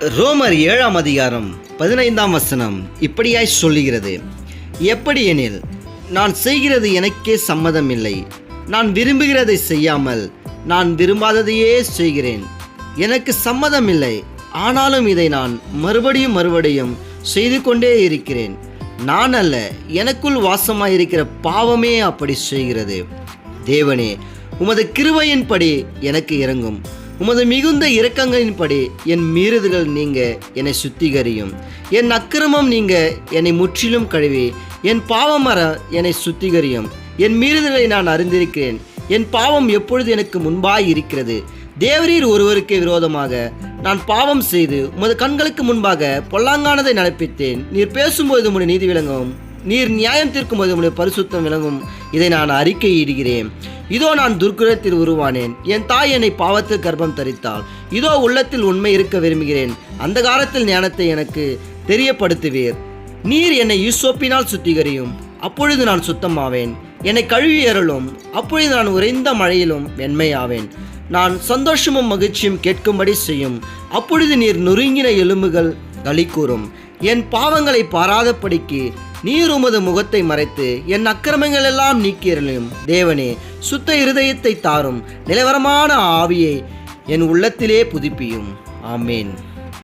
ரோமர் ஏழாம் அதிகாரம் பதினைந்தாம் வசனம் இப்படியாய் சொல்லுகிறது. எப்படி எனில் நான் செய்கிறது எனக்கே சம்மதம் இல்லை நான் விரும்புகிறதை செய்யாமல் நான் விரும்பாததையே செய்கிறேன். எனக்கு சம்மதம் இல்லை ஆனாலும் இதை நான் மறுபடியும் மறுபடியும் செய்து கொண்டே இருக்கிறேன். நான் அல்ல எனக்குள் வாசமாயிருக்கிற பாவமே அப்படி செய்கிறது. தேவனே உமது கிருவையின்படி எனக்கு இறங்கும். உமது மிகுந்த இரக்கங்களின்படி என் மீறுதல்கள் நீங்க என்னை சுத்திகரியும். என் அக்கிரமம் நீங்க என்னை முற்றிலும் கழுவி. என் பாவமர என்னை சுத்திகரியும். என் மீறுதலை நான் அறிந்திருக்கிறேன். என் பாவம் எப்பொழுது எனக்கு முன்பாய் இருக்கிறது. தேவரீர் ஒருவருக்கு விரோதமாக நான் பாவம் செய்து உமது கண்களுக்கு முன்பாக பொல்லாங்கானதை நடப்பித்தேன். நீர் பேசும்போது உடைய நீதி விளங்கவும் நீர் நியாயம் தீர்க்கும்போது உங்களுடைய பரிசுத்தம் விளங்கும். இதை நான் அறிக்கையிடுகிறேன். இதோ நான் துர்க்குலத்தில் உருவானேன். என் தாய் என்னை பாவத்தில் கர்ப்பம் தரித்தாள். இதோ உள்ளத்தில் உண்மை இருக்க விரும்புகிறேன். அந்த காலத்தில் ஞானத்தை எனக்கு தெரியப்படுத்துவீர். நீர் என்னை யூசோப்பினால் சுத்திகரியும். அப்பொழுது நான் சுத்தமாவேன். என்னை கழுவி எறலும் அப்பொழுது நான் உறைந்த மழையிலும் வெண்மையாவேன் நான் சந்தோஷமும் மகிழ்ச்சியும் கேட்கும்படி செய்யும். அப்பொழுது நீர் நொறுங்கின எலும்புகள் களி கூறும் என் பாவங்களை பாராதபடிக்கு நீர் உமது முகத்தை மறைத்து என் அக்கிரமங்கள் எல்லாம் நீக்கியருளும் தேவனே சுத்த இருதயத்தை தாரும் நிலவரமான ஆவியை என் உள்ளத்திலே புதுப்பியும். ஆமேன்.